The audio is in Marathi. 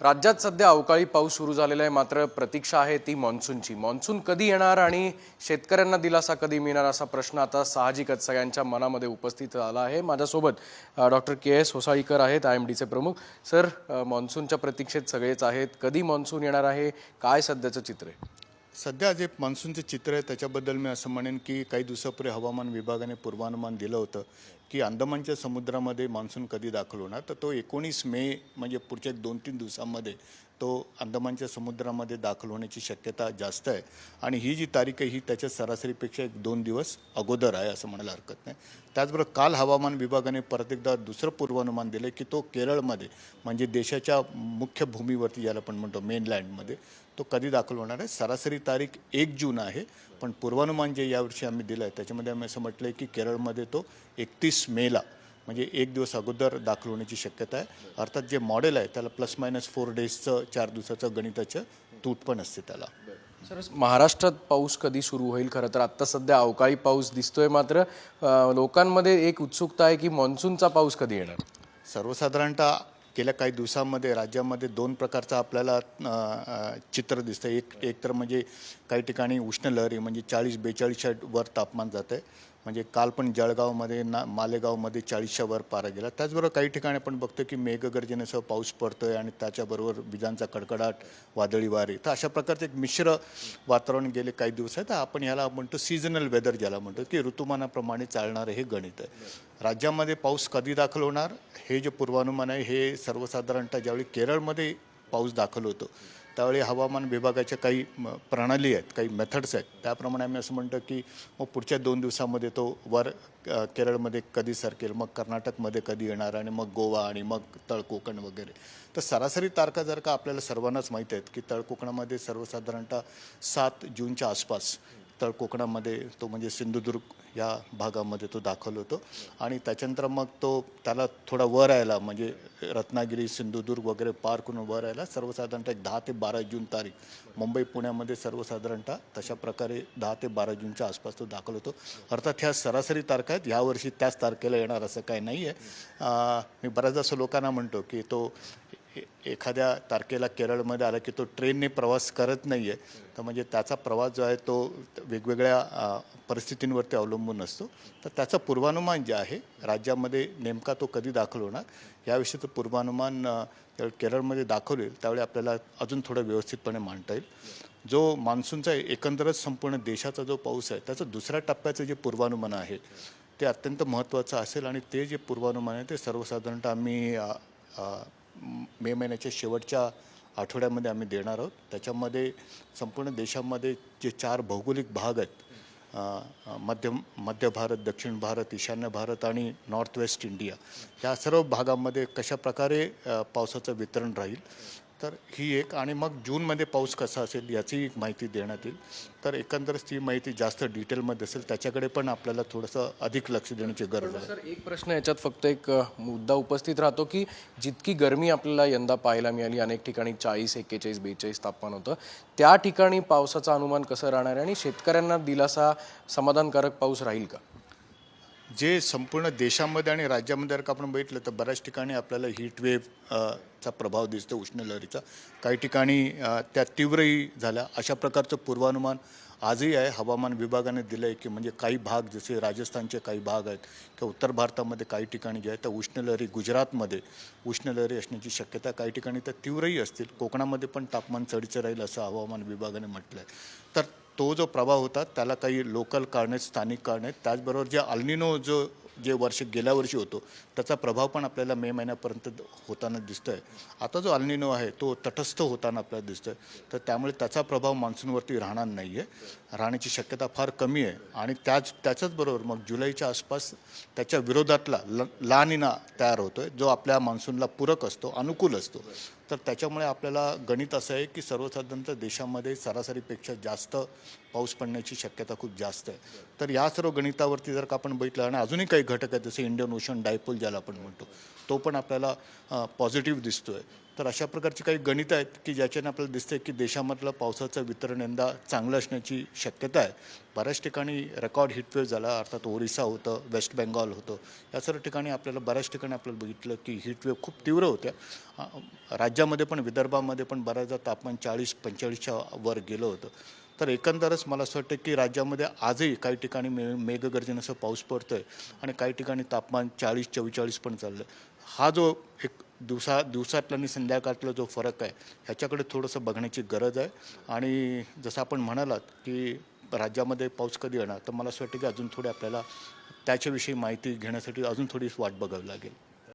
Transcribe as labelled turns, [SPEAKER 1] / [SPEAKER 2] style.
[SPEAKER 1] राज्यात सध्या अवकाळी पाऊस सुरू झालेला आहे. मात्र प्रतीक्षा आहे ती मान्सूनची मान्सून कधी येणार आणि शेतकऱ्यांना दिलासा कधी मिळणार असा प्रश्न आता साहजिकच सगळ्यांच्या मनामध्ये उपस्थित झाला आहे. माझ्यासोबत डॉक्टर के एस होसाळीकर आहेत आय एम डीचे प्रमुख. सर मान्सूनच्या प्रतीक्षेत सगळेच आहेत. कधी मान्सून येणार आहे? काय सध्याचं चित्र आहे?
[SPEAKER 2] सध्या जे मान्सूनचं चित्र आहे त्याच्याबद्दल मी असं म्हणेन की काही दिवसापूर्वी हवामान विभागाने पूर्वानुमान दिलं होतं की अंदमानच्या समुद्रामध्ये मान्सून कधी दाखल होणार? तर तो एकोणीस मे म्हणजे पुढच्या एक दोन तीन दिवसामध्ये तो अंदमानच्या समुद्रामध्ये दाखल होण्याची शक्यता जास्त आहे. आणि ही जी तारीख आहे ही त्याच्या सरासरीपेक्षा एक दोन दिवस अगोदर आहे असं म्हणायला हरकत नाही. त्याचबरोबर काल हवामान विभागाने परत एकदा दुसरं पूर्वानुमान दिलं की तो केरळमध्ये म्हणजे देशाच्या मुख्य भूमीवरती ज्याला आपण म्हणतो मेनलँडमध्ये तो कधी दाखल होणार आहे? सरासरी तारीख एक जून आहे पण पूर्वानुमान जे यावर्षी आम्ही दिलं आहे त्याच्यामध्ये आम्ही असं म्हटलं आहे की केरळमध्ये तो एकतीस मेला म्हणजे एक दिवस अगोदर दाखल होण्याची शक्यता आहे. अर्थात जे मॉडेल आहे त्याला प्लस मायनस फोर डेजचं चार दिवसाचं गणिताचं तूट पण असते त्याला.
[SPEAKER 1] सर महाराष्ट्रात पाऊस कधी सुरू होईल खरं तर? आत्ता सध्या अवकाळी पाऊस दिसतोय मात्र लोकांमध्ये एक उत्सुकता आहे की मान्सूनचा पाऊस कधी येणार?
[SPEAKER 2] सर्वसाधारणतः गेल्या काही दिवसांमध्ये राज्यामध्ये दोन प्रकारचं आपल्याला चित्र दिसतं एक एक तर म्हणजे काही ठिकाणी उष्ण लहरी म्हणजे चाळीस बेचाळीसच्या वर तापमान जातं आहे म्हणजे काल पण जळगावमध्ये ना मालेगावमध्ये चाळीसच्या वर पारा गेला. त्याचबरोबर काही ठिकाणी आपण बघतो की मेघगर्जनेसह पाऊस पडतोय आणि त्याच्याबरोबर विजांचा कडकडाट वादळी वारे. तर अशा प्रकारचं एक मिश्र वातावरण गेले काही दिवस आहे तर आपण याला म्हणतो सीझनल वेदर ज्याला म्हणतो की ऋतुमानाप्रमाणे चालणारं हे गणित आहे. राज्यामध्ये पाऊस कधी दाखल होणार? हे जे पूर्वानुमान आहे हे सर्वसाधारणतः ज्यावेळी केरळमध्ये पाऊस दाखल होतो. त्यावेळी हवामान विभागाच्या काही म, प्रणाली आहेत काही मेथड्स आहेत. त्याप्रमाणे आम्ही असं म्हणतो की मग पुढच्या दोन दिवसामध्ये तो वर केरळमध्ये कधी सरकेल मग कर्नाटकमध्ये कधी येणार आणि मग गोवा आणि मग तळकोकण वगैरे. तर सरासरी तारखा जर का आपल्याला सर्वांनाच माहीत आहेत की तळकोकणामध्ये सर्वसाधारणतः सात जूनच्या आसपास तर कोकणामध्ये तो म्हणजे सिंधुदुर्ग या भागामध्ये तो दाखल होतो. आणि त्याच्यानंतर मग तो त्याला थोडा वर यायला म्हणजे रत्नागिरी सिंधुदुर्ग वगैरे पार करून वर यायला सर्वसाधारणतः एक दहा ते बारा जून तारीख. मुंबई पुण्यामध्ये सर्वसाधारणतः तशा प्रकारे दहा ते बारा जूनच्या आसपास तो दाखल होतो. अर्थात ह्या सरासरी तारखा आहेत. यावर्षी त्याच तारखेला येणार असं काही नाही आहे मी बऱ्याचदा असं लोकांना म्हणतो की तो एखाद्या तारखेला केरळमध्ये आला की तो ट्रेनने प्रवास करत नाही आहे तर म्हणजे त्याचा प्रवास जो आहे तो वेगवेगळ्या परिस्थितींवरती अवलंबून असतो. तर त्याचं पूर्वानुमान जे आहे राज्यामध्ये नेमका तो कधी दाखल होणार याविषयीचं पूर्वानुमान अ, केरळमध्ये दाखवलं येईल त्यावेळी आपल्याला अजून थोडं व्यवस्थितपणे मांडता येईल. जो मान्सूनचा एकंदरच संपूर्ण देशाचा जो पाऊस आहे त्याचं दुसऱ्या टप्प्याचं जे पूर्वानुमान आहे ते अत्यंत महत्त्वाचं असेल आणि ते जे पूर्वानुमान आहे ते सर्वसाधारणतः आम्ही मे महिन्याच्या शेवटच्या आठवड्यामध्ये आम्ही देणार आहोत. त्याच्यामध्ये संपूर्ण देशामध्ये जे चार भौगोलिक भाग आहेत मध्य मध्य भारत दक्षिण भारत ईशान्य भारत आणि नॉर्थ वेस्ट इंडिया या सर्व भागामध्ये कशा प्रकारे पावसाचं वितरण राहील तर ही एक आणि मग जूनमध्ये पाऊस कसा असेल याची एक माहिती देण्यात येईल. तर एकंदरच ती माहिती जास्त डिटेलमध्ये असेल त्याच्याकडे पण आपल्याला थोडंसं अधिक लक्ष देण्याची गरज आहे.
[SPEAKER 1] सर एक प्रश्न याच्यात फक्त एक मुद्दा उपस्थित राहतो की जितकी गरमी आपल्याला यंदा पाहायला मिळाली अनेक ठिकाणी चाळीस एक्केचाळीस बेचाळीस तापमान होतं. त्या ठिकाणी पावसाचं अनुमान कसं राहणार आहे आणि शेतकऱ्यांना दिलासा समाधानकारक पाऊस राहील का?
[SPEAKER 2] जे संपूर्ण देशामध्ये आणि राज्यामध्ये जर का आपण बघितलं तर बऱ्याच ठिकाणी आपल्याला हीट वेव्ह चा प्रभाव दिसतो उष्ण लहरीचा. काही ठिकाणी त्या तीव्रही झाल्या. अशा प्रकारचं पूर्वानुमान आजही आहे. हवामान विभागाने दिलं आहे की म्हणजे काही भाग जसे राजस्थानचे काही भाग आहेत किंवा उत्तर भारतामध्ये काही ठिकाणी जे आहेत त्या उष्णलहरी गुजरातमध्ये उष्ण लहरी असण्याची शक्यता काही ठिकाणी त्या तीव्रही असतील. कोकणामध्ये पण तापमान चढीचं राहील असं हवामान विभागाने म्हटलं आहे तर तो जो प्रभाव होता त्याला काही लोकल कारण आहेत स्थानिक कारण आहेत त्याचबरोबर जे अल्निनो जो जे वर्ष गेल्या वर्षी होतो त्याचा प्रभाव पण आपल्याला मे महिन्यापर्यंत होताना दिसतो आहे आता जो अल्निनो आहे तो तटस्थ होताना आपल्याला दिसतो आहे तर त्यामुळे त्याचा प्रभाव मान्सूनवरती राहणार नाही आहे राहण्याची शक्यता फार कमी आहे. आणि त्याच त्याच्याच बरोबर मग जुलैच्या आसपास त्याच्या विरोधातला ल लानिना तयार होतो आहे जो आपल्या मान्सूनला पूरक असतो अनुकूल असतो. तर त्याच्यामुळे आपल्याला गणित असं आहे की सर्वसाधारणतः देशामध्ये सरासरीपेक्षा जास्त पाऊस पडण्याची शक्यता खूप जास्त आहे. तर या सर्व गणितावरती जर का आपण बघितलं आणि अजूनही काही घटक आहेत जसं इंडियन ओशन डायपोल ज्याला आपण म्हणतो तो पण आपल्याला पॉझिटिव्ह दिसतो आहे तर अशा प्रकारची काही गणितं आहेत की ज्याच्याने आपल्याला दिसते की देशामधलं पावसाचं वितरण यंदा चांगलं असण्याची शक्यता आहे. बऱ्याच ठिकाणी रेकॉर्ड हिटवेव झाला अर्थात ओरिसा होतं वेस्ट बेंगॉल होतं. या सर्व ठिकाणी आपल्याला बऱ्याच ठिकाणी आपल्याला बघितलं की हिटवेव खूप तीव्र होत्या. राज्यामध्ये पण विदर्भामध्ये पण बऱ्याचदा तापमान चाळीस पंचेचाळीसच्या वर गेलं होतं. तर एकंदरच मला असं वाटतं की राज्यामध्ये आजही काही ठिकाणी मे मेघगर्जनेसह पाऊस पडतोय आणि काही ठिकाणी तापमान चाळीस चव्वेचाळीस पण चाललं हा जो एक दिवसा दिवसातला आणि संध्याकाळतला जो फरक आहे ह्याच्याकडे थोडंसं बघण्याची गरज आहे. आणि जसं आपण म्हणालात की राज्यामध्ये पाऊस कधी येणार तर मला असं वाटतं की अजून थोडी आपल्याला त्याच्याविषयी माहिती घेण्यासाठी अजून थोडी वाट बघावी लागेल.